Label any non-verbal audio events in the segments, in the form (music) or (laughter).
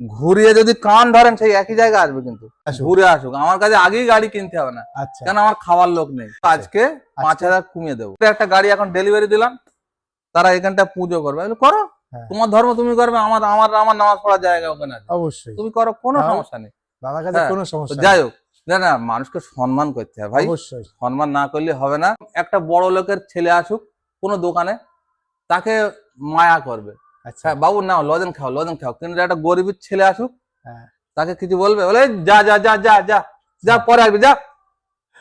ঘুরিয়ে যদি কান ধরেন সেই একই জায়গায় আসবে কিন্তু। ঘুরে আসুক। আমার কাছে আগেই গাড়ি কিনতে হবে না। আচ্ছা। কেন আমার খাওয়ার লোক নেই। আজকে পাঁচ হাজার কমিয়ে দেবো। একটা গাড়ি এখন ডেলিভারি দিলাম। তারা এখানটা পুজো করবে। করো। হ্যাঁ। তোমার ধর্ম তুমি করবে আমার আমার আমার নামাজ পড়ার জায়গা ওখানে অবশ্যই। তুমি করো কোনো সমস্যা নেই। বাবার কাছে হ্যাঁ, কোনো সমস্যা যাই হোক না না মানুষকে সম্মান করতে হয় ভাই। অবশ্যই। সম্মান না করলে হবে না। একটা বড় লোকের ছেলে আসুক কোনো দোকানে তাকে মায়া করবে। আচ্ছা। হ্যাঁ বাবু নাও লজেন খাও লজেন খাও। কিন্তু একটা গরিবের ছেলে আসুক হ্যাঁ। তাকে কিছু বলবে? বলে "এই, যা যা যা যা যা যা পরে আসবি যা।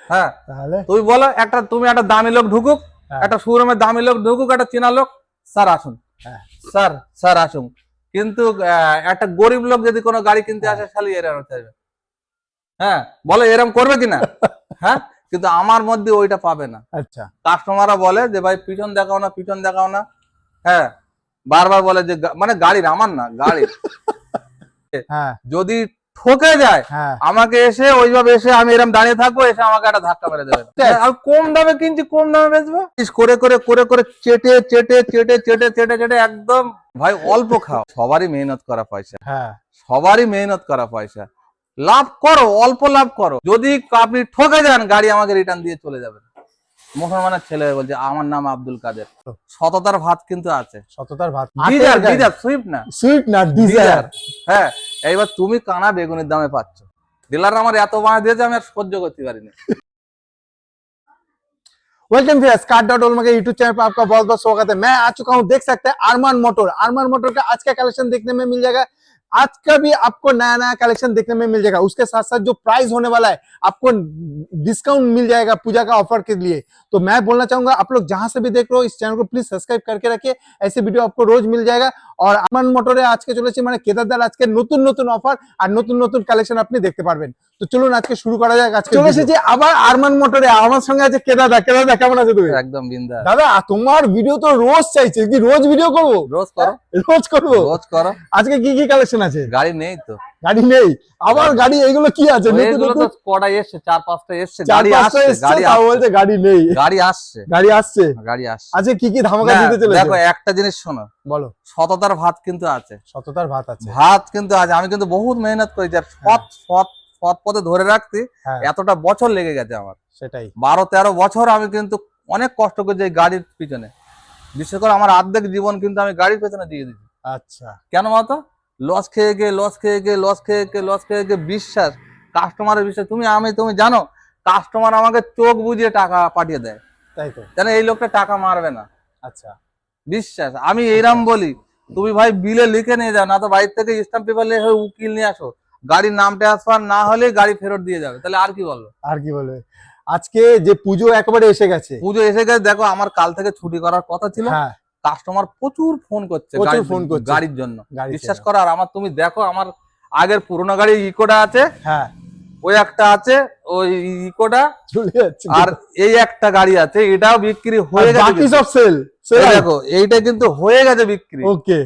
হ্যাঁ। তাহলে? তুমি বলো একটা তুমি একটা দামি লোক ঢুকুক হ্যাঁ। একটা শোরুমের দামি লোক ঢুকুক একটা চেনা লোক স্যার আসুন। হ্যাঁ। স্যার স্যার আসুন। কিন্তু একটা গরিব লোক যদি কোনো গাড়ি কিনতে আসে খালি এরকম চাইবে। হ্যাঁ বলো এরকম করবে কিনা? (laughs) হ্যাঁ কিন্তু আমার মধ্যে ওইটা পাবে না। আচ্ছা। কাস্টমাররা বলে যে ভাই পিছন দেখাও না পিছন দেখাও না। হ্যাঁ বারবার বলে যে মানে গাড়ির আমার না গাড়ির। (laughs) হ্যাঁ। যদি ঠকে যায় হ্যাঁ। আমাকে এসে ওইভাবে এসে আমি এরকম দাঁড়িয়ে থাকব এসে আমাকে একটা ধাক্কা মেরে দেবে। আর কম দামে কিনছি কম দামে বেচবো? করে করে করে করে চেটে চেটে চেটে চেটে চেটে চেটে একদম। ভাই অল্প খাও। সবারই মেহনত করা পয়সা। হ্যাঁ। সবারই মেহনত করা পয়সা। লাভ করো অল্প লাভ করো। যদি আপনি ঠকে যান গাড়ি আমাকে রিটার্ন দিয়ে চলে যাবেন মুসলমানের ছেলে বলছে আমার নাম আব্দুল কাদের সততার ভাত কিন্তু আছে সততার ভাত ডিজার ডিজার সুইফট না সুইট না ডিজার ডিজার হ্যাঁ এইবার তুমি কানা বেগুনের দামে পাচ্ছ ডিলার আমার এত বাঁ দিয়েছে আমি আর সহ্য করতে পারিনি वेलकम फ्रेंड्स कार डॉट के यूट्यूब चैनल पर आपका बहुत बहुत स्वागत है मैं आ चुका हूं देख सकते हैं आरमान मोटर आरमान मोटर का आज का कलेक्शन देखने में मिल जाएगा आज का भी आपको नया नया कलेक्शन देखने में मिल जाएगा। उसके साथ साथ जो प्राइस होने वाला है, आपको डिस्काउंट मिल जाएगा पूजा का ऑफ़र के लिए। तो मैं बोलना चाहूँगा, आप लोग जहाँ से भी देख रहे हो, इस चैनल को प्लीज़ सब्सक्राइब करके रखिए। ऐसे वीडियो आपको रोज मिल जाएगा और আমান মোটরে আজকে চলেছে মানে কেদারদার আজকে নতুন নতুন অফার আর নতুন নতুন কালেকশন আপনি দেখতে পারবেন। তো চলুন আজকে শুরু করা যাক আজকে চলে এসেছি আবার আরমান মোটরে আমার সঙ্গে আছে কেদাদা কেদারদা কেমন আছে তুমি? একদম বিন্দা। দাদা তোমার ভিডিও তো রোজ চাইছে কি রোজ ভিডিও করব? রোজ করো। রোজ করব? রোজ করো। আজকে কি কি কালেকশন আছে? গাড়ি নেই তো। গাড়ি নেই। আবার গাড়ি এইগুলো কি আছে? কটাই এসছে চার পাঁচটা এসছে গাড়ি আসছে গাড়ি তাও বলছে গাড়ি নেই। গাড়ি আসছে। গাড়ি আসছে? গাড়ি আসছে। আজকে কি কি ধামাকা দিতে চলেছে? দেখো একটা জিনিস শোনো। বলো। সততার ভাত কিন্তু আছে। সততার ভাত আছে। ভাত কিন্তু আছে। আমি কিন্তু বহুত মেহনত করেছি আর সৎ সৎ সৎ পথে ধরে রাখতে হ্যাঁ। এতটা বছর লেগে গেছে আমার। সেটাই। বারো তেরো বছর আমি কিন্তু অনেক কষ্ট করেছি এই গাড়ির পিছনে। বিশেষ করে আমার অর্ধেক জীবন কিন্তু আমি গাড়ির পেছনে দিয়ে দিচ্ছি আচ্ছা। কেন বলতো? লস খেয়ে গিয়ে লস খেয়ে গিয়ে লস খেয়ে গিয়ে লস খেয়ে গিয়ে বিশ্বাস কাস্টমারের বিশ্বাস। তুমি আমি তুমি জানো কাস্টমার আমাকে চোখ বুঝিয়ে টাকা পাঠিয়ে দেয়। তাই তো। জানো এই লোকটা টাকা মারবে না। আচ্ছা। বিশ্বাস। আমি এইরাম বলি তুমি ভাই বিলে লিখে নিয়ে যাও না তো বাড়ির থেকে স্ট্যাম্প পেপার লিখে উকিল নিয়ে আসো। গাড়ির নাম ট্রান্সফার না হলে গাড়ি ফেরত দিয়ে যাবে। তাহলে আর কি বলব? আর কি বলবে? আজকে যে পুজো একেবারে এসে গেছে। পুজো এসে গেছে দেখো আমার কাল থেকে ছুটি করার কথা ছিল। হ্যাঁ। কাস্টমার প্রচুর ফোন করছে প্রচুর গাড়ির- ফোন করছে। গাড়ির জন্য। বিশ্বাস। করো আর আমার তুমি দেখো আমার আগের পুরোনো গাড়ি ইকোটা আছে হ্যাঁ। ওই একটা আছে ওই ইকোটা চলে যাচ্ছে। আর এই একটা গাড়ি আছে এটাও বিক্রি হয়ে গেছে বাকি সব সেল দেখো এইটা কিন্তু হয়ে গেছে বিক্রি। ওকে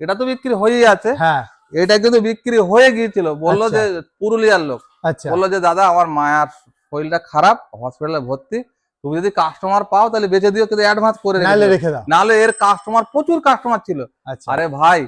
এটা তো বিক্রি হয়েই আছে। হ্যাঁ। এটা কিন্তু বিক্রি হয়ে গিয়েছিল। বলল আচ্ছা। যে পুরুলিয়ার লোক। আচ্ছা। বলল যে দাদা আমার মায়ার শরীরটা খারাপ হসপিটালে ভর্তি তুমি যদি কাস্টমার পাও তাহলে বেঁচে দিও কিন্তু অ্যাডভান্স করে দিও। রেখে দাও। নাহলে এর কাস্টমার প্রচুর কাস্টমার ছিল। আচ্ছা। আরে ভাই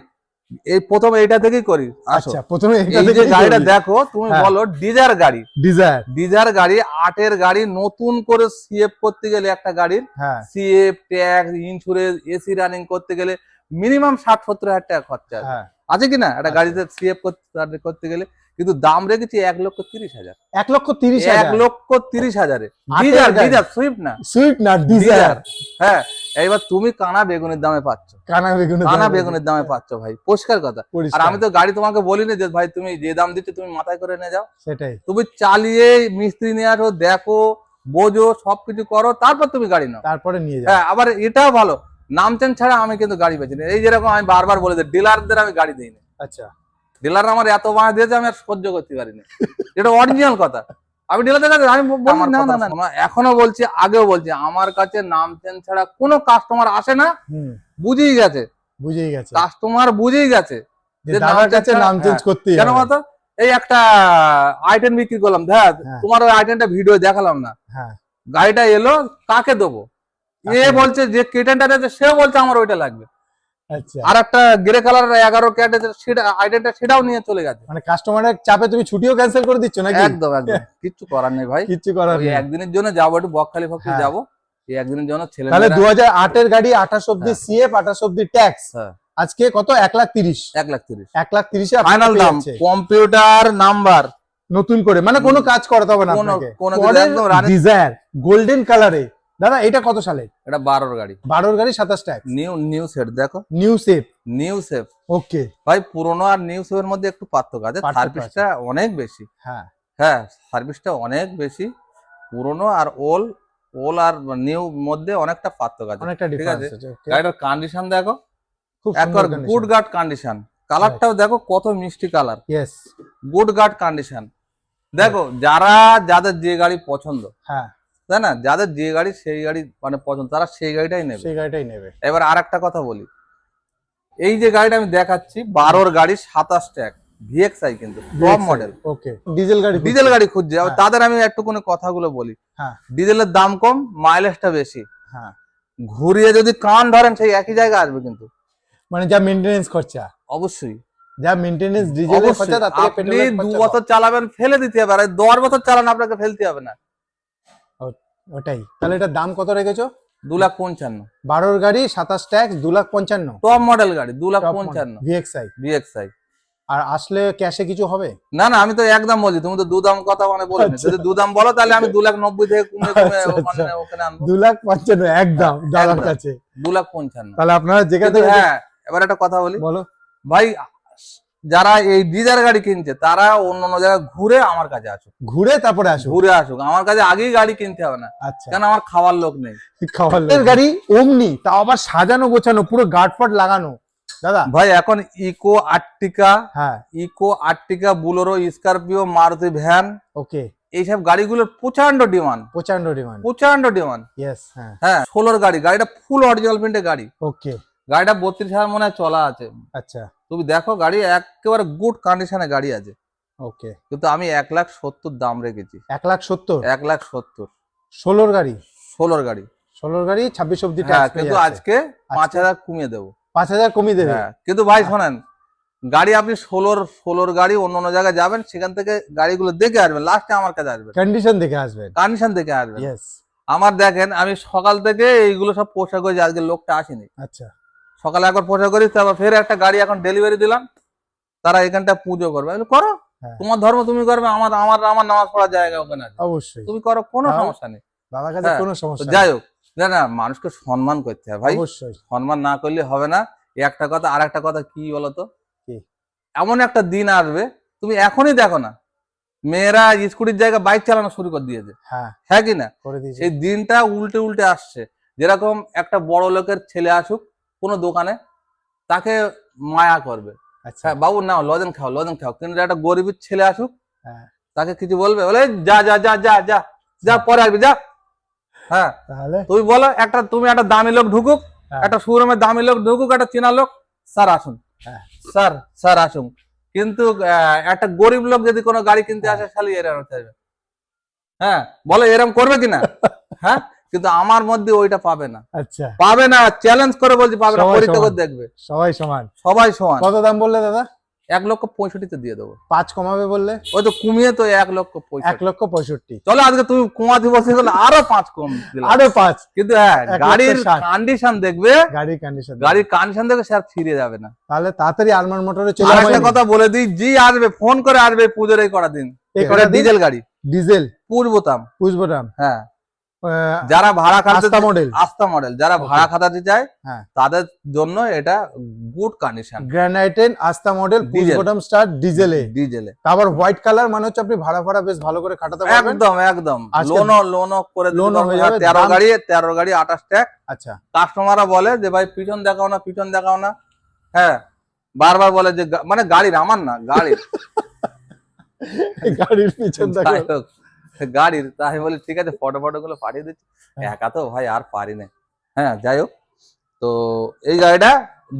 এই প্রথম এইটা থেকেই করি আচ্ছা প্রথমে এই যে গাড়িটা দেখো তুমি হ্যাঁ। বলো ডিজার গাড়ি। ডিজায়ার ডিজার গাড়ি আটের গাড়ি নতুন করে সিএফ করতে গেলে একটা গাড়ির। হ্যাঁ। CF tax insurance AC running করতে গেলে মিনিমাম ষাট সত্তর হাজার টাকা খরচা আছে। হ্যাঁ। আছে কি না? একটা গাড়িতে সিএফ করতে করতে গেলে কিন্তু দাম রেখেছি এক লক্ষ তিরিশ হাজার। এক লক্ষ তিরিশ এক লক্ষ তিরিশ হাজারে। ডিজার ডিজার সুইফট না? সুইট না ডিজার হ্যাঁ এইবার তুমি কানা বেগুনের দামে পাচ্ছ। কানা বেগুনের কানা বেগুনের দামে পাচ্ছ ভাই পরিষ্কার কথা। আর আমি তো গাড়ি তোমাকে বলিনি যে ভাই তুমি যে দাম দিচ্ছ তুমি মাথায় করে নিয়ে যাও। সেটাই। তুমি চালিয়ে মিস্ত্রি নিয়ে আসো দেখো বোঝো সবকিছু করো তারপর তুমি গাড়ি নাও। তারপরে নিয়ে যাও। হ্যাঁ আবার এটাও ভালো নামচেন ছাড়া আমি কিন্তু গাড়ি বেছি না। এই যেরকম আমি বারবার বলে দিই ডিলারদের আমি গাড়ি দিই না আচ্ছা। ডিলার আমার এত বাঁশ দিয়েছে আমি আর সহ্য করতে পারিনি। এটা অরিজিনাল কথা। আমি ডিলারদের কাছে আমি বলি না না না না, এখনও বলছি আগেও বলছি আমার কাছে নামচেন ছাড়া কোনো কাস্টমার আসে না। বুঝেই গেছে। বুঝেই গেছে। কাস্টমার বুঝেই গেছে যে যে দাদার নাম কাছে চেঞ্জ নাম চেঞ্জ করতে কেন বলতো? এই একটা আইটেম বিক্রি করলাম দেখ হ্যাঁ। তোমার ওই আইটেমটা ভিডিও দেখালাম না। হ্যাঁ। গাড়িটা এলো কাকে দেবো? এ বলছে যে কেটেনটা আছে সেও বলছে আমার ওইটা লাগবে। আর একটা গ্রে কালার এগারো সেটা সেটাও নিয়ে চলে গেছে। মানে কাস্টমারের চাপে তুমি ছুটিও ক্যান্সেল করে দিচ্ছ নাকি? একদম একদম। (laughs) কিচ্ছু করার নেই ভাই। কিচ্ছু করার নেই। একদিনের জন্য যাব একটু বকখালি ফকখালি হ্যাঁ। যাব। এই একদিনের জন্য ছেলে তাহলে দু হাজার আটের গাড়ি আঠাশ অব্দি হ্যাঁ। সিএফ আঠাশ অব্দি ট্যাক্স। আজকে কত? এক লাখ তিরিশ। এক লাখ তিরিশ। এক লাখ তিরিশে ফাইনাল দাম কম্পিউটার নাম্বার নতুন করে। মানে কোনো কাজ করাতে হবে না আপনাকে। ডিজায়ার গোল্ডেন কালারে দাদা এটা কত সালে? এটা বারোর গাড়ি। বারোর গাড়ি সাতাশ ট্যাক্স। নিউ নিউ সেট দেখো। New safe. New safe. Okay. ভাই পুরোনো আর নিউ সেফের মধ্যে একটু পার্থক্য আছে। সার্ভিসটা অনেক বেশি। হ্যাঁ। হ্যাঁ সার্ভিসটা অনেক বেশি। পুরোনো আর ওল ওল আর নিউ মধ্যে অনেকটা পার্থক্য আছে। অনেকটা ঠিক ডিফারেন্স আছে। গাড়িটার কন্ডিশন দেখো। খুব একবার গুড গার্ড কন্ডিশন কালারটাও দেখো কত মিষ্টি colour yes good guard condition দেখো যারা যাদের যে গাড়ি পছন্দ। হ্যাঁ। তাই না যাদের যে গাড়ি সেই গাড়ি মানে পছন্দ তারা সেই গাড়িটাই নেবে। সেই গাড়িটাই নেবে। এবার আর একটা কথা বলি। এই যে গাড়িটা আমি দেখাচ্ছি বারোর গাড়ি সাতাশ ট্যাগ ভিএক্সআই কিন্তু টপ মডেল ওকে। ডিজেল গাড়ি ডিজেল গাড়ি খুঁজছে। হ্যাঁ। তাদের আমি একটুখানি কথাগুলো বলি। হ্যাঁ। ডিজেলের দাম কম মাইলেজটা বেশি। হ্যাঁ। ঘুরিয়ে যদি কান ধরেন সেই একই জায়গায় আসবে কিন্তু। মানে যা মেইনটেনেন্স খরচা। অবশ্যই। যা মেইনটেনেন্স ডিজেলের খরচা আপনি দু বছর চালাবেন ফেলে দিতে হবে। আর দশ বছর চালান আপনাকে ফেলতে হবে না। ওটাই। তাহলে এটার দাম কত রেখেছো? দু লাখ পঞ্চান্ন। বারোর গাড়ি সাতাশ ট্যাক্স দু লাখ পঞ্চান্ন। টপ মডেল গাড়ি দু লাখ পঞ্চান্ন। ভিএক্সআই। বিএক্সআই আর আসলে ক্যাশে কিছু হবে? না না আমি তো একদম বলছি তুমি তো দু দাম কথা মানে বলে আচ্ছা। যদি দু দাম বলো তাহলে আমি দু লাখ নব্বই থেকে কমে কমে আচ্ছা, মানে আচ্ছা। ওখানে আনব। দু লাখ পঞ্চান্ন একদম দাদার কাছে। দু লাখ পঞ্চান্ন। তাহলে আপনারা যেখানে হ্যাঁ এবার একটা কথা বলি। বলো। ভাই যারা এই ডিজার গাড়ি কিনছে তারা অন্য অন্য জায়গায় ঘুরে আমার কাছে আসুক। ঘুরে তারপরে আসো ঘুরে আসুক। আমার কাছে আগেই গাড়ি কিনতে হবে না। আচ্ছা। কেন আমার খাওয়ার লোক নেই। (laughs) খাওয়ার লোক। গাড়ি অমনি তাও আবার সাজানো গোছানো পুরো গার্ড ফাট লাগানো। দাদা? ভাই এখন ইকো আর্টিকা হ্যাঁ। Eeco Ertiga Bolero Scorpio Maruti van okay. এইসব গাড়িগুলোর প্রচণ্ড ডিমান্ড। প্রচণ্ড ডিমান্ড। প্রচণ্ড ডিমান্ড। ইয়েস হ্যাঁ। হ্যাঁ ষোলোর গাড়ি। গাড়িটা ফুল অরিজিনাল প্রিন্টের গাড়ি। ওকে। গাড়িটা বত্রিশ হাজার মনে হয় চলা আছে। আচ্ছা। তুমি দেখো গাড়ি একেবারে গুড কন্ডিশনে গাড়ি আছে। ওকে কিন্তু আমি এক লাখ সত্তর দাম রেখেছি। এক লাখ সত্তর? এক লাখ সত্তর। ষোলোর গাড়ি? ষোলোর গাড়ি। ষোলোর গাড়ি ছাব্বিশ অব্দি হ্যাঁ কিন্তু আজকে পাঁচ হাজার কমিয়ে দেবো। পাঁচ হাজার কমিয়ে দেবে? হ্যাঁ কিন্তু ভাই শোনেন গাড়ি আপনি ষোলোর ষোলোর গাড়ি অন্য অন্য জায়গায় যাবেন সেখান থেকে গাড়িগুলো দেখে আসবেন লাস্টে আমার কাছে আসবেন। কন্ডিশন দেখে আসবেন। কন্ডিশন দেখে আসবেন। আমার দেখেন আমি সকাল থেকে এইগুলো সব পোশাক করেছি আজকে লোকটা আসেনি। আচ্ছা। সকালে একবার পোশাক করি তারপর ফের একটা গাড়ি এখন ডেলিভারি দিলাম তারা এখানটা পুজো করবে। করো। হ্যাঁ। তোমার ধর্ম তুমি করবে আমার আমার আমার নামাজ পড়ার জায়গা ওখানে আছে। অবশ্যই। তুমি করো কোনো। সমস্যা নেই। দাদার কাছে হ্যাঁ, কোনো সমস্যা যাই হোক না না মানুষকে সম্মান করতে হবে ভাই। সম্মান না করলে হবে না। একটা কথা আর একটা কথা কি বলতো? এমন একটা দিন আসবে তুমি এখনই দেখো না মেয়েরা স্কুটির জায়গায় বাইক চালানো শুরু করে দিয়েছে। হ্যাঁ। হ্যাঁ কি না? সেই দিনটা উল্টে উল্টে আসছে। যেরকম একটা বড় লোকের ছেলে আসুক কোনো দোকানে তাকে মায়া করবে। আচ্ছা। হ্যাঁ বাবু নাও লজেন খাও লজেন খাও। কিন্তু একটা গরিবের ছেলে আসুক হ্যাঁ। তাকে কিছু বলবে? বলে যা যা যা যা যা যা পরে আসবি যা। হ্যাঁ তাহলে? তুমি বলো একটা তুমি একটা দামি লোক ঢুকুক হ্যাঁ। একটা শোরুমে দামি লোক ঢুকুক একটা চেনা লোক স্যার আসুন। হ্যাঁ। স্যার স্যার আসুন। কিন্তু একটা গরিব লোক যদি কোনো গাড়ি কিনতে আসে খালি এরকম চাইবে হ্যাঁ বলো এরকম করবে কিনা? (laughs) হ্যাঁ? কিন্তু আমার মধ্যে ওইটা পাবে না। আচ্ছা। পাবে না চ্যালেঞ্জ করে বলছি পাবে না পরীক্ষা। করে দেখবে। সবাই সমান। সবাই সমান। কত দাম বললে দাদা? এক লক্ষ পঁয়ষট্টিতে দিয়ে দেবো। পাঁচ কমাবে বললে? ওই তো কমিয়ে তো এক লক্ষ এক লক্ষ পঁয়ষট্টি। চলো আজকে তুমি কমাতে বসে গেলে আরও পাঁচ কম আরও পাঁচ। কিন্তু হ্যাঁ গাড়ির। কন্ডিশন দেখবে গাড়ির কন্ডিশন গাড়ির কন্ডিশন দেখে স্যার ফিরে যাবে না। তাহলে তাড়াতাড়ি আরমান মোটরে চলে একটা কথা বলে দিই জি আসবে ফোন করে আসবে পুজোর এই করা দিন। ডিজেল গাড়ি। ডিজেল পূর্বতাম পুষবোটাম হ্যাঁ। যারা ভাড়া আস্তা মডেল আস্থা মডেল যারা ভাড়া খাতাতে চায় হ্যাঁ। তাদের জন্য এটা good condition গ্রানাইটেন Asta model Diesel। Push button start ডিজেলে ডিজেলে আবার হোয়াইট কালার মানে হচ্ছে আপনি ভাড়া ভাড়া বেশ ভালো করে খাটাতে পারবেন। একদম একদম। লোনও লোনও করে পারব। হয়ে যাবে, তেরো দাম- গাড়ি তেরো গাড়ি আঠাশ ট্যাক আচ্ছা। কাস্টমাররা বলে যে ভাই পিছন দেখাও না পিছন দেখাও না। হ্যাঁ বারবার বলে যে মানে গাড়ির আমার না গাড়ির। (laughs) গাড়ির পিছন (laughs) দেখো গাড়ির তাই বলি ঠিক আছে ফটো ফটো গুলো পাঠিয়ে দিচ্ছি। হ্যাঁ। একা তো ভাই আর পারি না। হ্যাঁ যাই হোক। তো এই গাড়িটা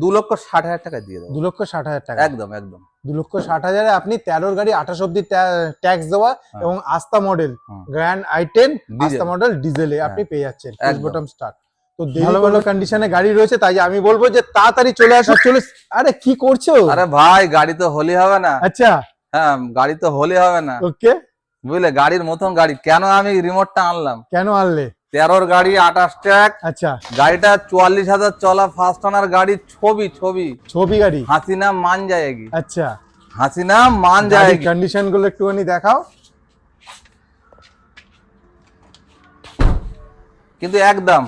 দু লক্ষ ষাট হাজার টাকা দিয়ে দেবো। দু লক্ষ ষাট হাজার টাকা। একদম একদম। দু লক্ষ ষাট হাজারে আপনি তেরোর গাড়ি আঠাশ অব্দি ট্যাক্স দেওয়া হ্যাঁ। এবং Asta model grand i ten. Asta model ডিজেলে হ্যাঁ। আপনি পেয়ে যাচ্ছেন। একদম। বটম স্টার তো ভালো ভালো কন্ডিশনে গাড়ি রয়েছে তাই আমি বলব যে তাড়াতাড়ি চলে আসো চলে আরে কি করছ? আরে ভাই গাড়ি তো হলি হবে না। আচ্ছা। হ্যাঁ গাড়ি তো হলি হবে না। ওকে বুঝলে? গাড়ির মতন গাড়ি। কেন আমি রিমোটটা আনলাম? কেন আনলে? তেরোর গাড়ি আঠাশ ট্যাক আচ্ছা। গাড়িটা চুয়াল্লিশ হাজার চলা ফার্স্ট ওনার গাড়ি ছবি ছবি। ছবি গাড়ি? হাসিনা মান যায়গি আচ্ছা। হাসিনা মান যায়গি কন্ডিশনগুলো একটুখানি দেখাও। কিন্তু একদম।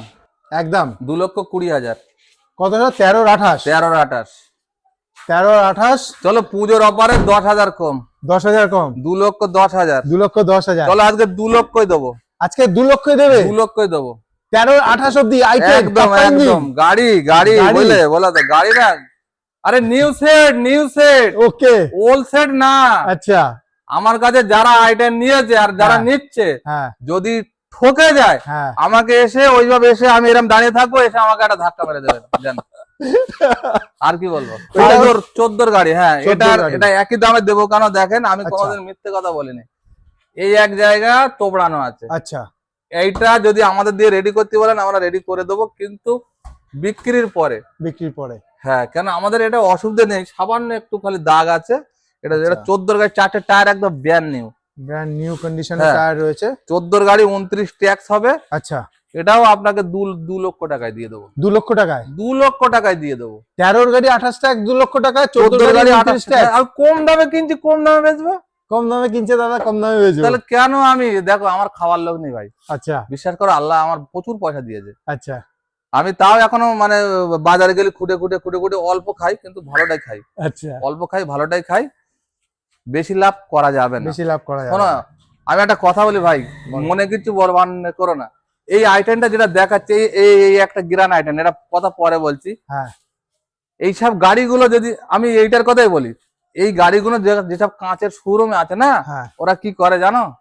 একদম। দু লক্ষ কুড়ি হাজার। কতটা তেরোর আঠাশ। তেরোর আঠাশ। তেরো আঠাশ। চলো পুজোর অপারে দশ হাজার কম। দশ হাজার কম? দু লক্ষ দশ হাজার। দু লক্ষ দশ হাজার। চলো আজকে দু লক্ষই দেবো। আজকে দু লক্ষ দেবে? দু লক্ষই দেবো। তেরো আঠাশ অব্দি একদম একদম। গাড়ি গাড়ি। বুঝলে বলা তো গাড়ি না। আরে new set new set okay. Old set না। আচ্ছা। আমার কাছে যারা আইটেম নিয়েছে আর যারা হ্যাঁ। নিচ্ছে হ্যাঁ। যদি ঠকে যায় হ্যাঁ। আমাকে এসে ওইভাবে এসে আমি এরকম দাঁড়িয়ে থাকব এসে আমাকে একটা ধাক্কা মেরে দেবেন জান। (laughs) আর কি বলব? এটা- চোদ্দোর চোদ্দোর গাড়ি হ্যাঁ এটা এটা একই দামে দেবো কেন দেখেন? আমি আচ্ছা। কোনোদিন মিথ্যে কথা বলিনি। এই এক জায়গা তোবড়ানো আছে। আচ্ছা। এইটা যদি আমাদের দিয়ে রেডি করতে বলেন আমরা রেডি করে দেবো কিন্তু বিক্রির পরে। বিক্রির পরে। হ্যাঁ কেন আমাদের এটা অসুবিধা নেই সামান্য একটু খালি দাগ আছে। এটা এটা আচ্ছা। চোদ্দোর গাড়ি চারটে টায়ার একদম ব্যান নিউ ব্র্যান্ড নিউ কন্ডিশনের। টায়ার রয়েছে। চোদ্দোর গাড়ি উনত্রিশ ট্যাক্স হবে। আচ্ছা। এটাও আপনাকে দু দু লক্ষ টাকায় দিয়ে দেবো। দু লক্ষ টাকায়? দু লক্ষ টাকায় দিয়ে দেবো। তেরোর গাড়ি আঠাশ টাকা দু লক্ষ টাকায় চোদ্দ গাড়ি আঠাশ টাকা আর কম দামে কিনছি কম দামে বেচবো? কম দামে কিনছে দাদা কম দামে বেচবো। তাহলে কেন আমি দেখো আমার খাওয়ার লোক নেই ভাই। আচ্ছা। বিশ্বাস করো আল্লাহ আমার প্রচুর পয়সা দিয়েছে। আচ্ছা। আমি তাও এখনও মানে বাজারে গেলে খুঁটে খুঁটে খুঁটে খুঁটে অল্প খাই কিন্তু ভালোটাই খাই। আচ্ছা। অল্প খাই ভালোটাই খাই। বেশি লাভ করা যাবে না। বেশি লাভ করা যাবে না। আমি একটা কথা বলি ভাই। মনে কিছু বলবান করো না। এই আইটেমটা যেটা দেখাচ্ছে এই- এই একটা গ্রান আইটেম এটা কথা পরে বলছি। হ্যাঁ। এইসব গাড়িগুলো যদি আমি এইটার কথাই বলি এই গাড়িগুলো যে- যেসব কাঁচের শোরুমে আছে না হ্যাঁ। ওরা কি করে জানো?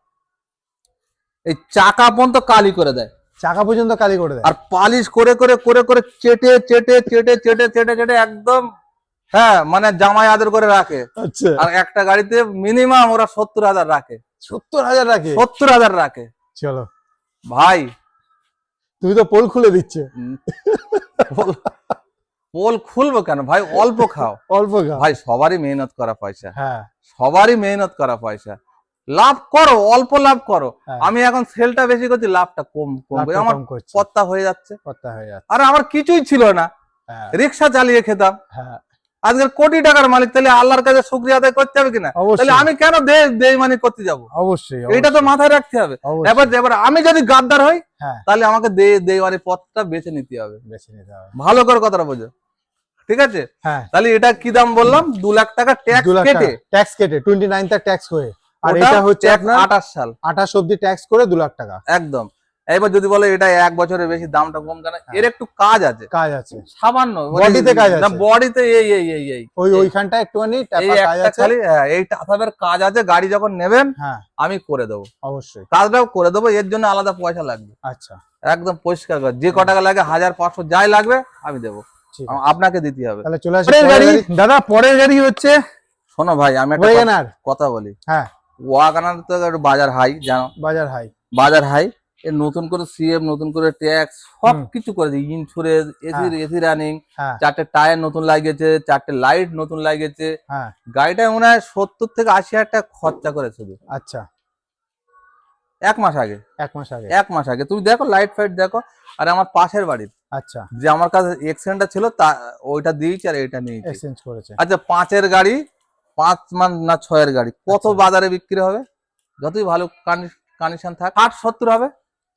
এই চাকা পর্যন্ত কালি করে দেয়। চাকা পর্যন্ত কালি করে দেয়। আর পালিশ করে করে করে করে চেটে চেটে চেটে চেটে চেটে চেটে একদম হ্যাঁ মানে জামাই আদর করে রাখে। আচ্ছা। আর একটা গাড়িতে মিনিমাম ওরা সত্তর হাজার রাখে। সত্তর হাজার রাখে? সত্তর হাজার রাখে। চলো। ভাই তুমি তো পোল খুলে দিচ্ছে। পোল- খুলবো কেন? ভাই অল্প খাও। অল্প খাও। ভাই সবারই মেহনত করা পয়সা। হ্যাঁ। সবারই মেহনত করা পয়সা। লাভ করো অল্প লাভ করো। হ্যাঁ। আমি এখন সেলটা বেশি করছি লাভটা কম কম আমার পত্তা হয়ে যাচ্ছে। পত্তা হয়ে যাচ্ছে। আর আমার কিছুই ছিল না। হ্যাঁ। রিক্সা চালিয়ে খেতাম। হ্যাঁ। আজকের কোটি টাকার মালিক তাহলে আল্লাহর কাছে শুক্রিয়া আদায় করতে হবে কিনা? তাহলে আমি কেন বেইমানি করতে যাব? অবশ্যই এটা তো মাথায় রাখতে হবে। এবার এবার আমি যদি গাদ্দার হই হ্যাঁ। তাহলে আমাকে দে পথটা বেছে নিতে হবে। বেছে নিতে হবে। ভালো করে কথাটা বোঝো। ঠিক আছে? হ্যাঁ। তাহলে এটা কি দাম বললাম? দু লাখ টাকা ট্যাক্স কেটে। ট্যাক্স কেটে টোয়েন্টি নাইন ট্যাক্স হয়ে। আর এটা হচ্ছে আপনার আঠাশ সাল। আঠাশ অব্দি ট্যাক্স করে দু লাখ টাকা। একদম। এবার যদি বলে এটা এক বছরের বেশি দামটা কম কেন? এর একটু কাজ আছে। কাজ আছে। সামান্য। Body তে কাজ আছে। না বডিতে এই এই এই এই। ওই ওইখানটা একটুখানি ট্যাপা কাজ আছে। খালি হ্যাঁ, এই টাথাবের কাজ আছে। গাড়ি যখন নেবেন হ্যাঁ। আমি করে দেবো। অবশ্যই। কাজটাও করে দেবো এর জন্য আলাদা পয়সা লাগবে। আচ্ছা। একদম পরিষ্কার করে যে ক টাকা লাগে হাজার পাঁচশো যাই লাগবে আমি দেবো। আপনাকে দিতে হবে। তাহলে চলে আসি গাড়ি। দাদা পরের গাড়ি হচ্ছে? শোনো ভাই আমি একটা কথা- কথা বলি। হ্যাঁ। ওয়াগানার তো একটু বাজার হাই জানো? বাজার হাই বাজার হাই এর নতুন করে সিএম নতুন করে ট্যাক্স সব। কিছু করেছে ইন্স্যুরেন্স এসি এসি রানিং চারটে টায়ার নতুন লাগিয়েছে চারটে লাইট নতুন লাগিয়েছে হ্যাঁ। গাড়িটা মনে হয় সত্তর থেকে আশি হাজার টাকা খরচা করে শুধু। আচ্ছা। এক মাস আগে। এক মাস আগে। এক মাস আগে। তুমি দেখো লাইট ফাইট দেখো আর আমার পাশের বাড়ির। আচ্ছা। যে আমার কাছে এক্সিডেন্টটা ছিল তা ওইটা দিয়েছি আর এটা নিয়েছি। এক্সচেঞ্জ করেছে। আচ্ছা পাঁচের গাড়ি পাঁচ মান না ছয়ের গাড়ি কত আচ্ছা। বাজারে বিক্রি হবে? যতই ভালো কন্ডিশন থাক আট সত্তর হবে।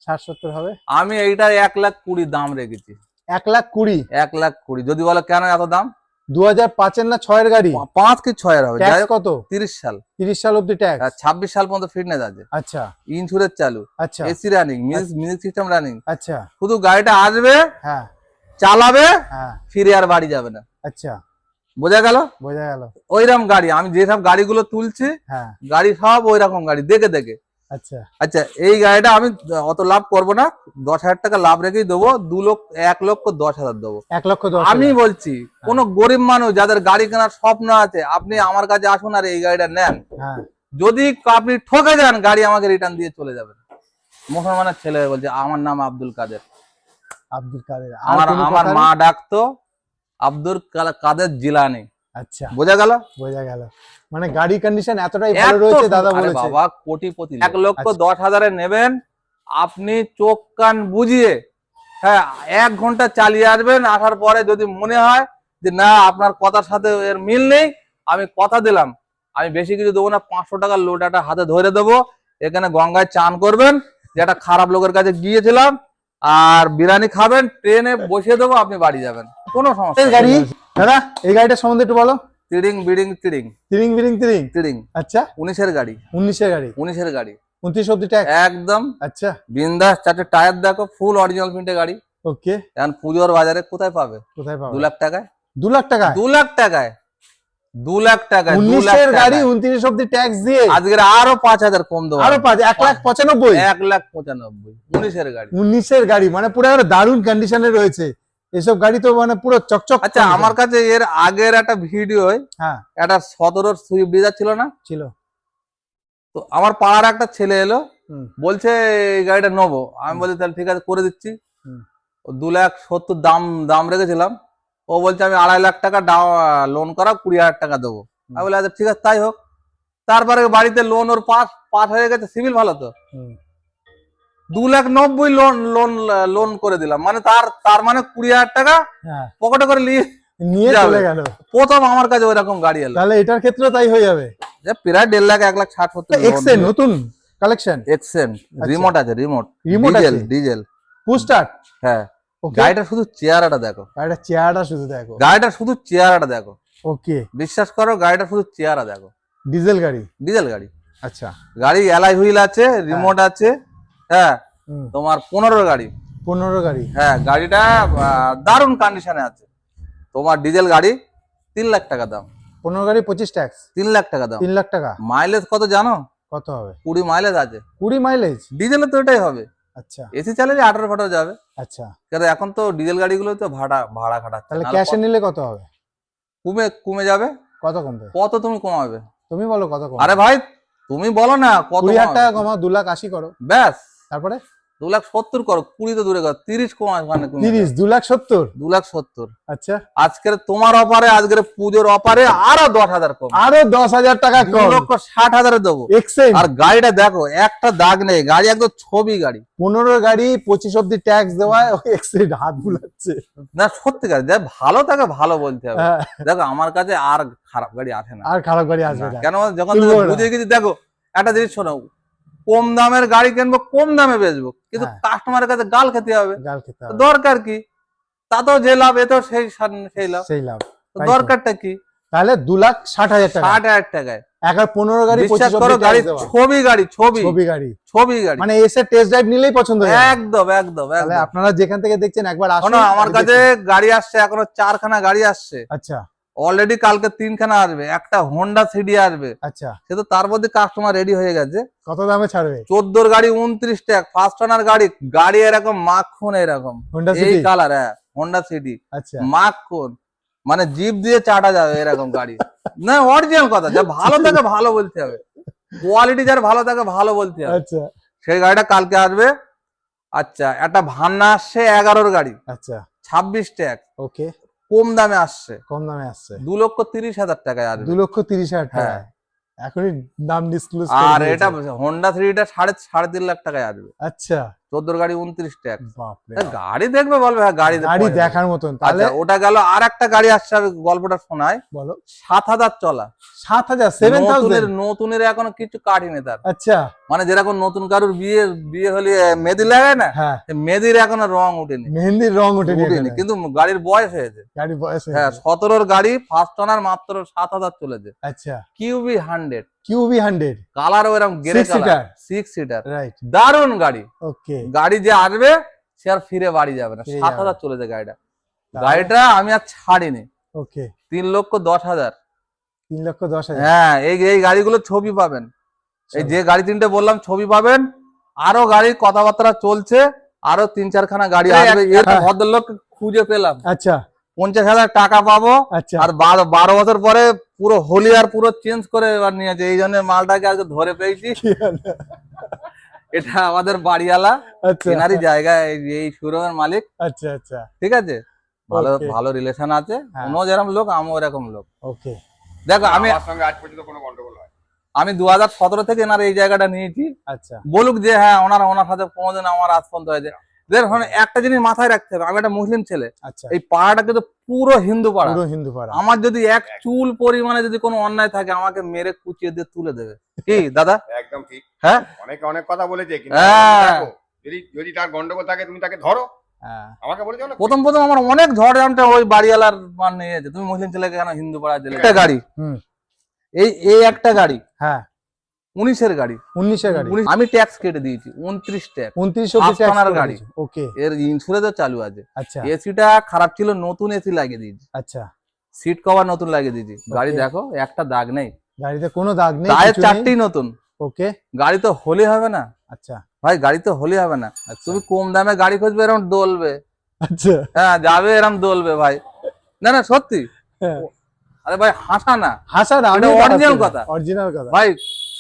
ষাট সত্তর হবে? আমি এইটার এক লাখ কুড়ি দাম রেখেছি। এক লাখ কুড়ি? এক লাখ কুড়ি। যদি বলো কেন এত দাম? দু হাজার পাঁচের না ছয়ের গাড়ি? পাঁচ কি ছয়ের হবে? কত? তিরিশ সাল। তিরিশ সাল অব্দি ট্যাক্স ছাব্বিশ সাল পর্যন্ত ফিটনেস আছে। আচ্ছা। ইন্স্যুরেন্স চালু। আচ্ছা। AC running music system running আচ্ছা। শুধু গাড়িটা আসবে হ্যাঁ। চালাবে হ্যাঁ। ফিরে আর বাড়ি যাবে না। আচ্ছা। বোঝা গেল? বোঝা গেল। ওইরকম গাড়ি। আমি যেসব গাড়িগুলো তুলছি হ্যাঁ। গাড়ি সব ওইরকম গাড়ি। দেখে দেখে। আচ্ছা। আচ্ছা এই গাড়িটা আমি অত লাভ করব না। দশ হাজার টাকা লাভ রেখেই দেবো। দু লক্ষ এক লক্ষ দশ হাজার দেবো। এক লক্ষ আমি বলছি কোন গরিব মানুষ যাদের গাড়ি কেনার স্বপ্ন আছে আপনি আমার কাছে আসুন আর এই গাড়িটা নেন। হ্যাঁ। যদি আপনি ঠকে যান গাড়ি আমাকে রিটার্ন দিয়ে চলে যাবেন। মুসলমানের ছেলে বলছে আমার নাম আব্দুল কাদের। আব্দুল কাদের। আমার আমার মা ডাকতো আব্দুল কাদের জিলানি। আচ্ছা। বোঝা গেল? বোঝা গেল। মানে গাড়ি কন্ডিশন এতটাই এত ভালো রয়েছে দাদা বলেছে। বাবা কোটিপতি এক লক্ষ আচ্ছা। দশ হাজারে নেবেন আপনি চোখ কান বুঝিয়ে হ্যাঁ এক ঘণ্টা চালিয়ে আসবেন আসার পরে যদি মনে হয় যে না আপনার কথার সাথে এর মিল নেই আমি কথা দিলাম। আমি বেশি কিছু দেবো না পাঁচশো টাকার লোড একটা হাতে ধরে দেবো। এখানে গঙ্গায় চান করবেন যে একটা খারাপ লোকের কাছে গিয়েছিলাম আর বিরিয়ানি খাবেন ট্রেনে বসিয়ে দেবো আপনি বাড়ি যাবেন। কোনো সমস্যা নেই। গাড়ি দাদা এই গাড়িটা সম্বন্ধে একটু বলো। তিরিং বিড়িং তিরিং তিরিং বিরিং তিরিং তিরিং আচ্ছা। উনিশের গাড়ি। উনিশের গাড়ি? উনিশের গাড়ি। উনত্রিশ অব্দি ট্যাক্স একদম। আচ্ছা। বিন্দাস চারটে টায়ার দেখো ফুল অরিজিনাল প্রিন্টে গাড়ি। ওকে। এখন পুজোর বাজারে কোথায় পাবে? কোথায় পাবো? দু লাখ টাকায়। দু লাখ টাকা দু লাখ টাকায়। দু লাখ লাখ উনিশের গাড়ি। উনত্রিশ অব্দি ট্যাক্স দিয়ে? আজকের আরও পাঁচ হাজার কম দেবো। আরও পাঁচ এক লাখ পঁচানব্বই? এক লাখ পঁচানব্বই। উনিশের গাড়ি। উনিশের গাড়ি মানে পুরো দারুণ কন্ডিশনে রয়েছে। এসব গাড়ি তো মানে পুরো চকচক আচ্ছা আমার কাছে এর আগের একটা ভিডিও হ্যাঁ। একটা সতেরোর সুইফট ডিজার ছিল না? ছিল। তো আমার পাড়ার একটা ছেলে এলো। বলছে এই গাড়িটা নেব। আমি বলছি তাহলে ঠিক আছে করে দিচ্ছি। ও দু লাখ সত্তর দাম দাম রেখেছিলাম। ও বলছে আমি আড়াই লাখ টাকা লোন করা কুড়ি হাজার টাকা দেবো। আমি বলি আচ্ছা ঠিক আছে তাই হোক। তারপরে বাড়িতে লোন ওর পাস পাস হয়ে গেছে সিভিল ভালো তো। দু লাখ নব্বই লোন লোন লোন করে দিলাম। মানে তার তার মানে কুড়ি হাজার টাকা হ্যাঁ। পকেটে করে নিয়ে নিয়ে চলে গেল। প্রথম আমার কাছে ওইরকম গাড়ি এলো। তাহলে এটার ক্ষেত্রে তাই হয়ে যাবে। যে প্রায় দেড় লাখ এক লাখ ষাট সত্তর এক্সেন নতুন কালেকশন এক্সেন রিমোট আছে remote Remote diesel? Diesel push start হ্যাঁ। গাড়িটা শুধু চেয়ারটা দেখো। গাড়িটা চেহারাটা শুধু দেখো। গাড়িটা শুধু চেয়ারটা দেখো। ওকে বিশ্বাস করো গাড়িটা শুধু চেয়ারা দেখো। ডিজেল গাড়ি? ডিজেল গাড়ি। আচ্ছা। গাড়ি এলাই হুইল আছে রিমোট আছে। হ্যাঁ তোমার পনেরো গাড়ি। পনেরো গাড়ি। হ্যাঁ গাড়িটা দারুণ কন্ডিশনে আছে। তোমার ডিজেল গাড়ি তিন লাখ টাকা দাম। পনেরো গাড়ি পঁচিশ ট্যাক্স তিন লাখ টাকা দাম। তিন লাখ টাকা। মাইলেজ কত জানো? কত হবে? কুড়ি মাইলেজ আছে। কুড়ি মাইলেজ ডিজেলে তো এটাই হবে। আচ্ছা। এসি চালালে আঠারো ফাটার যাবে। আচ্ছা। কারণ এখন তো ডিজেল গাড়িগুলো তো ভাড়া ভাড়া খাটাচ্ছে। তাহলে ক্যাশে নিলে কত হবে? কমে কমে যাবে। কত কমবে? কত তুমি কমাবে? তুমি বলো কত কমবে? আরে ভাই তুমি বলো না কত হাজার টাকা কমাও দু লাখ আশি করো। ব্যাস। তারপরে? দু লাখ সত্তর করো কুড়ি তো দূরে করো তিরিশ কমা মানে তিরিশ দু লাখ সত্তর? দু লাখ সত্তর। আচ্ছা। আজকের তোমার অফারে আজকের পুজোর অফারে আরও দশ হাজার কম। আরও দশ হাজার টাকা কম। লক্ষ ষাট হাজারে দেবো। আর গাড়িটা দেখো একটা দাগ নেই গাড়ি একদম ছবি গাড়ি। পনেরো গাড়ি পঁচিশ অব্দি ট্যাক্স দেওয়ায় এক্সেন হাত বুলাচ্ছে। না সত্যিকার যে ভালো তাকে ভালো বলতে হবে। হ্যাঁ, দেখো আমার কাছে আর খারাপ গাড়ি আসে না। আর খারাপ গাড়ি আসবে কেন যখন বুঝে গেছি দেখো একটা জিনিস শোনো কম দামের গাড়ি কিনবো কম দামে বেচবো। কিন্তু হ্যাঁ। কাস্টমারের কাছে গাল খেতে হবে। গাল খেতে হবে। দরকার কি? তাতেও যে লাভ এতেও সেই সেই লাভ। সেই লাভ। দরকারটা কি? তাহলে দু লাখ ষাট হাজার টাকা। ষাট হাজার টাকায়। পনেরো গাড়ি পঁচিশ করো গাড়ি ছবি গাড়ি ছবি। ছবি গাড়ি। ছবি গাড়ি। মানে এসে টেস্ট ড্রাইভ নিলেই পছন্দ একদম একদম আপনারা যেখান থেকে দেখছেন একবার আসুন আমার কাছে গাড়ি আসছে এখনও চারখানা গাড়ি আসছে। আচ্ছা। অলরেডি কালকে তিনখানা আসবে একটা হোন্ডা সিডি আসবে। আচ্ছা। সে তো তার মধ্যে কাস্টমার রেডি হয়ে গেছে। কত দামে ছাড়বে? চোদ্দোর গাড়ি উনত্রিশ টাকা ফার্স্ট ওনার গাড়ি গাড়ি এরকম মাখন এরকম। এই কালার হ্যাঁ হোন্ডা সিটি আচ্ছা। মাখন মানে জিপ দিয়ে চাটা যাবে এরকম গাড়ি। না অরিজিনাল কথা যা ভালো থাকে ভালো বলতে হবে। কোয়ালিটি যার ভালো থাকে ভালো বলতে হবে। আচ্ছা। সেই গাড়িটা কালকে আসবে। আচ্ছা একটা ভান্না আসছে এগারোর গাড়ি। আচ্ছা। ছাব্বিশ ট্যাগ। ওকে কম দামে আসছে। কম দামে আসছে। দু লক্ষ তিরিশ হাজার টাকায় আসবে। দু লক্ষ তিরিশ হাজার টাকা। হ্যাঁ। এখনই দাম ডিসক্লোজ আর এটা হন্ডা থ্রিটা সাড়ে সাড়ে তিন লাখ টাকায় আসবে। আচ্ছা। চোদ্দোর গাড়ি উনত্রিশ বাপরে গাড়ি দেখবে বলবে হ্যাঁ গাড়ি গাড়ি দেখার মতন তাহলে আচ্ছা ওটা গেল আর একটা গাড়ি আসছে গল্পটা শোনায় বলো। সাত হাজার চলা। সাত হাজার সেভেন থাউজেন্ড নতুনের এখনও কিছু কাটিনি তার। আচ্ছা। মানে যেরকম নতুন কারুর বিয়ে বিয়ে হলে মেহেদি লাগায় না হ্যাঁ। মেহেদির এখনও রং উঠেনি। মেহেন্দির রং উঠেনি কিন্তু গাড়ির বয়স হয়েছে। বয়স হ্যাঁ সতেরোর গাড়ি ফার্স্ট ওনার মাত্র সাত হাজার চলেছে। আচ্ছা। KUV hundred KUV hundred grey colour seater? Six seater right দারুণ গাড়ি। ওকে গাড়ি যে আসবে সে আর ফিরে বাড়ি যাবে না। সাত হাজার চলেছে গাড়িটা। গাড়িটা আমি আর ছাড়িনি। ওকে তিন লক্ষ দশ হাজার। তিন লক্ষ দশ হাজার। হ্যাঁ এই এই গাড়িগুলো ছবি পাবেন। এই যে গাড়ি তিনটে বললাম ছবি পাবেন। আরও গাড়ির কথাবার্তা চলছে। আরও তিন চারখানা গাড়ি আসবে। ভদ্রলোক খুঁজে পেলাম। আচ্ছা। পঞ্চাশ হাজার টাকা পাবো। আচ্ছা। আর বারো বারো বছর পরে পুরো হোলি আর পুরো চেঞ্জ করে এবার নিয়েছে এই জন্য মালটাকে আজকে ধরে পেয়েছি। এটা আমাদের বাড়িওয়ালা আচ্ছা। এনারই জায়গা এই- শোরুমের মালিক। আচ্ছা আচ্ছা। ঠিক আছে? ভালো ভালো রিলেশন আছে। হ্যাঁ। উনিও যেরকম লোক আমিও এরকম লোক। ওকে দেখো আমি সঙ্গে আজ পর্যন্ত কোনো গন্ডগোল হয় আমি দু হাজার সতেরো থেকে এনার এই জায়গাটা নিয়েছি। আচ্ছা। বলুক যে হ্যাঁ ওনার ওনার সাথে কোনোদিন আমার আজ পর্যন্ত হয়েছে। দেখুন একটা জিনিস মাথায় রাখতে হবে আমি একটা মুসলিম ছেলে আচ্ছা। এই পাড়াটা কিন্তু পুরো হিন্দু পাড়া। পুরো হিন্দু পাড়া। আমার যদি এক চুল পরিমাণে যদি কোনো অন্যায় থাকে আমাকে মেরে কুচিয়ে দিয়ে তুলে দেবে। কি দাদা? একদম ঠিক। হ্যাঁ? অনেকে অনেক কথা বলেছে কিন্তু হ্যাঁ। যদি যদি তার গন্ডগোল থাকে তুমি তাকে ধরো। হ্যাঁ। আমাকে বলেছ না প্রথম প্রথম আমার অনেক ঝড় ওই বাড়িওয়ালার মান তুমি মুসলিম ছেলেকে কেন হিন্দু পাড়া দিলে? একটা গাড়ি। হুম। এই এই একটা গাড়ি। হ্যাঁ। উনিশের গাড়ি। উনিশের গাড়ি। আমি ট্যাক্স কেটে দিয়েছি উনত্রিশ ট্যাক্স উনত্রিশ গাড়ি। ওকে এর ইন্স্যুরেন্সও চালু আছে। আচ্ছা। এসিটা খারাপ ছিল নতুন এসি লাগিয়ে দিয়েছি। আচ্ছা। সিট কভার নতুন লাগিয়ে দিয়েছি। গাড়ি দেখো একটা দাগ নেই। গাড়িতে কোনো দাগ নেই টায়ার। চারটেই নতুন। ওকে গাড়ি তো হলে হবে না। আচ্ছা। ভাই গাড়ি তো হলে হবে না। আচ্ছা। তুমি কম দামে গাড়ি খুঁজবে এরকম দোলবে। আচ্ছা। হ্যাঁ যাবে এরকম দোলবে ভাই। না না সত্যি। হ্যাঁ। আরে ভাই হাসা না। হাসা না original কথা। অরিজিনাল কথা। ভাই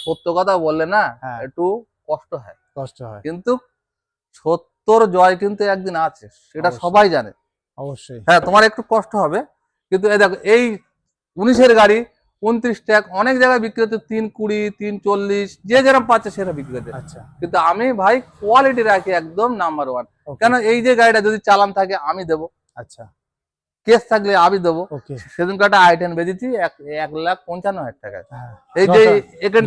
সত্য কথা বললে না হ্যাঁ। একটু কষ্ট হয়। কষ্ট হয়। কিন্তু সত্যর জয় কিন্তু একদিন আছে সেটা সবাই জানে। অবশ্যই। হ্যাঁ তোমার একটু কষ্ট হবে। কিন্তু এই দেখো এই উনিশের গাড়ি উনত্রিশ ট্যাক অনেক জায়গায় বিক্রি হচ্ছে তিন কুড়ি তিন চল্লিশ যে যেরকম পাচ্ছে সেটা বিক্রি হচ্ছে। আচ্ছা। কিন্তু আমি ভাই কোয়ালিটি রাখি একদম নাম্বার ওয়ান কেন এই যে গাড়িটা যদি চালান থাকে আমি দেবো। আচ্ছা। কেস থাকলে আমি দেবো। সেদিন একটা আইটেন বেজেছি এক এক লাখ পঞ্চান্ন হাজার টাকায় হ্যাঁ। এই যে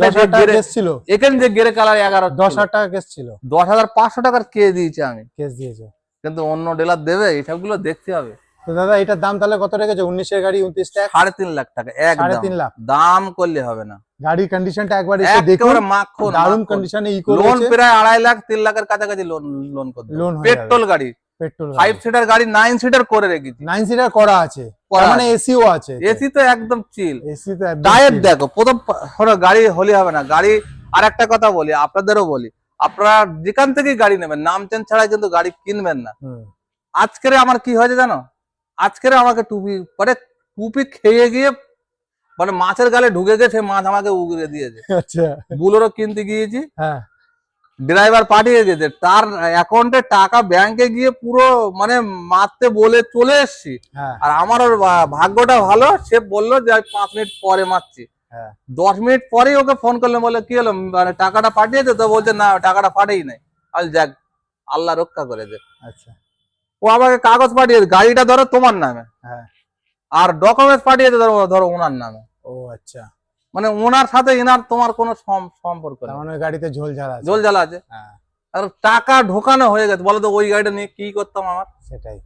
টাকা গেরে ছিল এখানে যে গেরে কালার এগারো দশ হাজার টাকা কেস ছিল। দশ হাজার পাঁচশো টাকার কে দিয়েছি আমি। কেস দিয়েছে। কিন্তু অন্য ডেলার দেবে এইসবগুলো দেখতে হবে। তো দাদা এটার দাম তাহলে কত রেখেছে? উনিশের গাড়ি উনত্রিশ টাকা সাড়ে তিন লাখ টাকা সাড়ে তিন লাখ। দাম করলে হবে না। গাড়ির কন্ডিশনটা একবার এসে দেখুন। দারুণ কন্ডিশনে ই লোন প্রায় আড়াই লাখ তিন লাখের কাছাকাছি লোন লোন করতে পেট্রোল গাড়ি। পেট্রোল ফাইভ সিটার গাড়ি নাইন সিটার করে রেখেছি। নাইন সিটার করা আছে। মানে এসিও আছে এসি তো একদম চিল এসি তো chill। দেখো প্রথম পা- গাড়ি হলে হবে না। গাড়ি আর একটা কথা বলি আপনাদেরও বলি। আপনারা যেখান থেকেই গাড়ি নেবেন নাম চেঞ্জ ছাড়া কিন্তু গাড়ি কিনবেন না। আজকের আমার কি হয়েছে জানো? আজকের আমাকে টুপি মানে টুপি খেয়ে গিয়ে মানে মাছের গালে ঢুকে গেছে মাছ আমাকে উগরে দিয়েছে। আচ্ছা। বুলোরও কিনতে গিয়েছি। হ্যাঁ। ড্রাইভার পাঠিয়ে গেছে তার অ্যাকাউন্টে টাকা ব্যাংকে গিয়ে পুরো মানে মারতে বলে চলে এসছি। হ্যাঁ। আর আমার ভাগ্যটা ভালো সে বলল যে পাঁচ মিনিট পরে মারছি। হ্যাঁ। দশ মিনিট পরেই ওকে ফোন করলে বলে কি হলো? মানে টাকাটা পাঠিয়েছে তো বলছে না টাকাটা পাঠিয়েই নাই। আর যাক আল্লাহ রক্ষা করেছে আচ্ছা। ও আমাকে কাগজ পাঠিয়েছে গাড়িটা ধরো তোমার নামে। হ্ঁ আর ডকুমেন্টস পাঠিয়েছে ধরো ধরো ওনার নামে। ও আচ্ছা। মানে ওনার সাথে এনার তোমার কোনো সম- সম্পর্ক নেই। মানে গাড়িতে ঝোল ঝাল আছে। জল জ্বালা আছে। হ্যাঁ। আর টাকা ঢোকানো হয়ে গেছে। বলো তো ওই গাড়িটা নিয়ে কি করতাম আমার? সেটাই।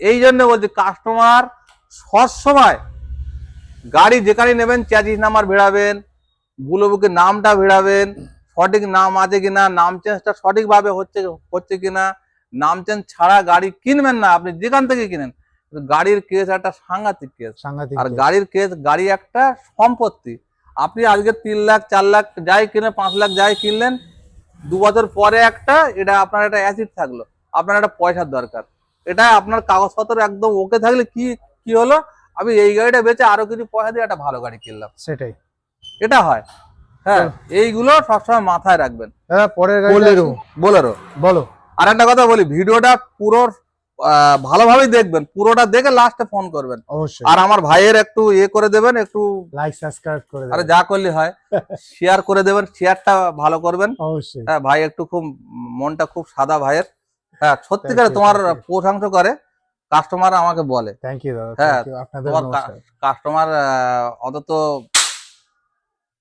এই জন্য বলছি কাস্টমার সবসময় গাড়ি যেখানে নেবেন চ্যাচিস নাম্বার ভিড়াবেন বুলোবুকে নামটা ভিড়াবেন সঠিক নাম আছে কিনা নাম চেঞ্জটা সঠিকভাবে হচ্ছে হচ্ছে কিনা নাম চেঞ্জ ছাড়া গাড়ি কিনবেন না আপনি যেখান থেকে কিনেন। গাড়ির কেস একটা সাংঘাতিক কেস সাংঘাতিক আর গাড়ির কেস গাড়ি একটা সম্পত্তি। আপনি আজকে তিন লাখ চার লাখ যাই কিনে পাঁচ লাখ যাই কিনলেন দু বছর পরে একটা এটা আপনার একটা অ্যাসিড থাকল। আপনার একটা পয়সার দরকার। এটা আপনার কাগজপত্র একদম ওকে থাকলে কি কি হলো? আমি এই গাড়িটা বেচে আরও কিছু পয়সা দিয়ে একটা ভালো গাড়ি কিনলাম। সেটাই। এটা হয়। হ্যাঁ এইগুলো সবসময় মাথায় রাখবেন। হ্যাঁ পরের গাড়ি বোলেরো বোলেরো। বলো। আর একটা কথা বলি ভিডিওটা পুরো ভালোভাবেই দেখবেন। পুরোটা দেখে লাস্টে ফোন করবেন। আর আমার ভাইয়ের একটু ইয়ে করে দেবেন একটু লাইক সাবস্ক্রাইব করে আরে যা করলে হয় শেয়ার করে দেবেন শেয়ারটা ভালো করবেন। অবশ্যই। হ্যাঁ ভাই একটু খুব মনটা খুব সাদা ভাইয়ের। হ্যাঁ সত্যিকারে তোমার প্রশংসা করে কাস্টমার আমাকে বলে। থ্যাংক ইউ হ্যাঁ, তোমার কাস্টমার অন্তত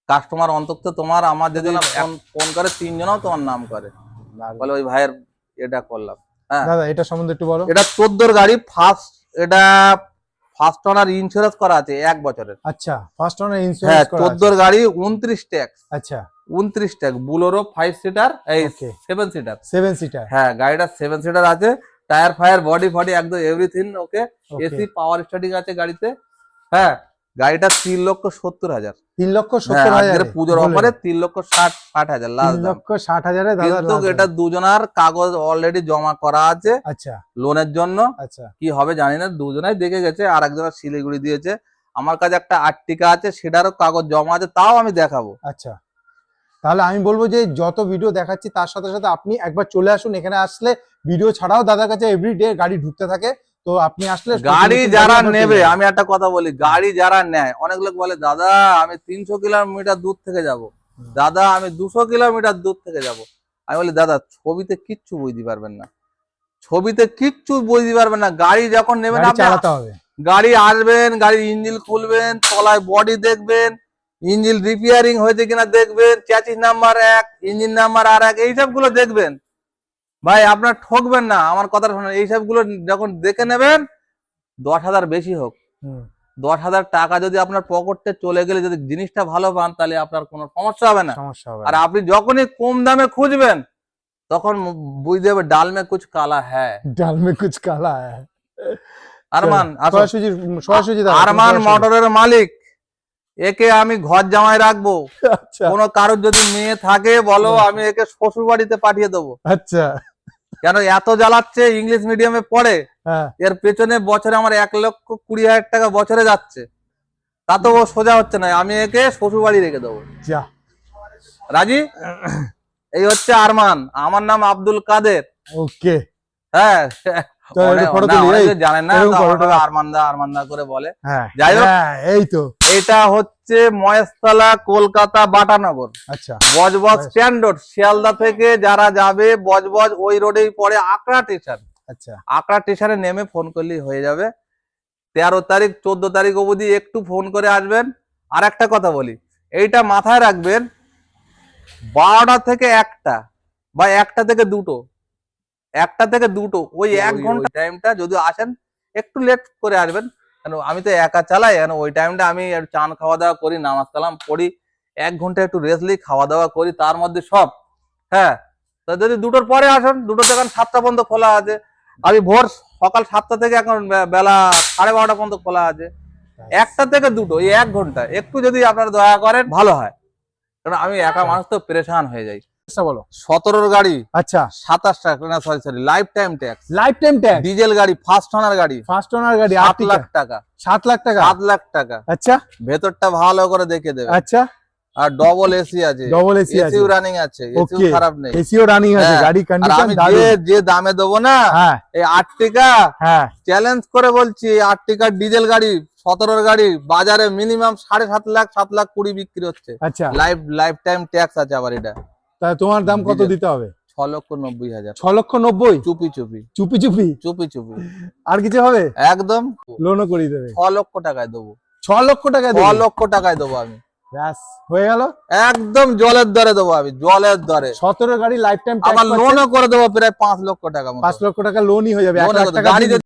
কাস্টমার অন্তত তোমার আমার যদি ফোন করে তিনজনও তোমার নাম করে। বলে ওই ভাইয়ের এটা করলাম। দাদা এটা সম্বন্ধে একটু বলো। এটা চোদ্দোর গাড়ি ফার্স্ট এটা ফার্স্ট ওনার ইন্স্যুরেন্স করা আছে এক বছরের। আচ্ছা ফার্স্ট হ্যাঁ ইন্স্যুরেন্স করা আছে। চোদ্দোর গাড়ি উনত্রিশ ট্যাক্স। আচ্ছা। উনত্রিশ ট্যাক্স বুলোরো ফাইভ সিটার এই. সেভেন সিটার সেভেন সিটার হ্যাঁ গাড়িটা সেভেন সিটার আছে। টায়ার ফায়ার বডি ফডি একদম everything okay AC power starting আছে গাড়িতে। হ্যাঁ গাড়িটা তিন লক্ষ সত্তর হাজার। তিন লক্ষ হ্যাঁ সত্তর হাজার। পুজোর অফারে তিন লক্ষ ষাট ষাট হাজার লাস্ট লক্ষ ষাট হাজারে কিন্তু এটা দুজনার কাগজ অলরেডি জমা করা আছে আচ্ছা। লোনের জন্য। আচ্ছা। কি হবে জানি না দুজনাই দেখে গেছে আর একজনের শিলিগুড়ি দিয়েছে। আমার কাছে একটা আর্টিকা আছে সেটারও কাগজ জমা আছে তাও আমি দেখাবো। আচ্ছা। তাহলে আমি বলব যে যত ভিডিও দেখাচ্ছি তার সাথে সাথে আপনি একবার চলে আসুন এখানে আসলে ভিডিও ছাড়াও দাদার কাছে এভরিডে গাড়ি ঢুকতে থাকে। তো আপনি আসলে গাড়ি যারা নেবে আমি একটা কথা বলি গাড়ি যারা নেয় অনেক লোক বলে দাদা আমি তিনশো কিলোমিটার দূর থেকে যাব। দাদা আমি দুশো কিলোমিটার দূর থেকে যাব। আমি বলি দাদা ছবিতে কিচ্ছু বুঝতে পারবেন না। ছবিতে কিচ্ছু বুঝতে পারবেন না। গাড়ি যখন নেবেন গাড়ি চালাতে হবে। গাড়ি আসবেন গাড়ির ইঞ্জিন খুলবেন তলায় বডি দেখবেন ইঞ্জিন রিপেয়ারিং হয়েছে কিনা দেখবেন চ্যাচিস নাম্বার এক ইঞ্জিন নাম্বার আর এক এইসবগুলো দেখবেন। ভাই আপনার ঠকবেন না আমার কথাটা শোনেন এইসবগুলো যখন দেখে নেবেন দশ হাজার বেশি হোক। দশ হাজার টাকা যদি আপনার পকেটে চলে গেলে যদি জিনিসটা ভালো পান তাহলে আপনার কোনো সমস্যা হবে না। সমস্যা হবে আর আপনি যখনই কম দামে খুঁজবেন তখন বুঝতে হবে ডাল মে কুছ কালা হ্যাঁ ডাল মে কুছ কালা হ্যায়। আরমান আরমান। মোটরের মালিক একে আমি ঘর জামাই রাখব। আচ্ছা। কোনো কারোর যদি মেয়ে থাকে বলো আমি একে শ্বশুর বাড়িতে পাঠিয়ে দেবো। আচ্ছা। কেন এত জ্বালাচ্ছে ইংলিশ মিডিয়ামে পড়ে? হ্যাঁ। এর পেছনে বছরে আমার এক লক্ষ কুড়ি হাজার টাকা বছরে যাচ্ছে। তা তো ও সোজা হচ্ছে না আমি একে শ্বশুর বাড়ি রেখে দেবো। যা। রাজি? এই হচ্ছে আরমান আমার নাম আব্দুল কাদের। ওকে। হ্যাঁ হ্যাঁ। হ্যাঁ, এই তো। এটা হচ্ছে মহেশতলা কলকাতা বাটানগর। আচ্ছা। বজবজ বেশ। স্ট্যান্ড রোড শিয়ালদা থেকে যারা যাবে বজবজ ওই রোডেই পড়ে আকড়া স্টেশন আচ্ছা। আকড়া স্টেশনে নেমে ফোন করলেই হয়ে যাবে। তেরো তারিখ চোদ্দ তারিখ অবধি একটু ফোন করে আসবেন। আর একটা কথা বলি এইটা মাথায় রাখবেন বারোটা থেকে একটা বা একটা থেকে দুটো। একটা থেকে দুটো ওই এক ঘণ্টা টাইমটা যদি আসেন একটু লেট করে আসবেন। কেন আমি তো একা চালাই কেন ওই টাইমটা আমি চান খাওয়া দাওয়া করি নামাজ কালাম পড়ি এক ঘণ্টা একটু রেস্ট নিই খাওয়া দাওয়া করি তার মধ্যে সব। হ্যাঁ তো যদি দুটোর পরে আসেন দুটো থেকে সাতটা পর্যন্ত খোলা আছে। আমি ভোর সকাল সাতটা থেকে এখন বেলা সাড়ে বারোটা পর্যন্ত খোলা আছে। একটা থেকে দুটো এই এক ঘণ্টা। একটু যদি আপনারা দয়া করেন ভালো হয়। কারণ আমি একা মানুষ তো পরেশান হয়ে যাই। আচ্ছা বলো। সতেরোর গাড়ি আচ্ছা। সাতাশ টাকা না sorry sorry lifetime tax lifetime tax diesel গাড়ি ফার্স্ট ওনার গাড়ি। ফার্স্ট ওনার গাড়ি সাত লাখ টাকা। সাত লাখ টাকা? সাত লাখ টাকা। আচ্ছা। ভেতরটা ভালো করে দেখে দেবে। আচ্ছা। আর ডবল এসি আছে। ডবল এসি আছে। এসিও রানিং আছে এসিও খারাপ নেই। এসিও রানিং আছে হ্যাঁ, গাড়ি কন্ডিশন যে দারুণ। যে দামে দেবো না হ্যাঁ। এই আর্টিকা হ্যাঁ। চ্যালেঞ্জ করে বলছি আর্টিকার ডিজেল গাড়ি সতেরোর গাড়ি বাজারে মিনিমাম সাড়ে সাত লাখ সাত লাখ কুড়ি বিক্রি হচ্ছে। আচ্ছা। লাইফ লাইফ টাইম ট্যাক্স আছে আবার এটা। তা তোমার দাম কত দিতে হবে? ছ লক্ষ নব্বই হাজার। ছ লক্ষ নব্বই? চুপি চুপি। চুপি চুপি? চুপি চুপি। আর কিছু হবে? একদম। লোনও করিয়ে দেবে। ছ লক্ষ টাকায় দেবো। ছ লক্ষ টাকা ছ লক্ষ টাকায় দেবো আমি। ব্যাস হয়ে গেল? একদম জলের দরে দেবো আমি জলের দরে। সতেরো গাড়ি লাইফ টাইম আবার লোনও করে দেবো প্রায় পাঁচ লক্ষ টাকা পাঁচ লক্ষ টাকা লোনই হয়ে যাবে গাড়ি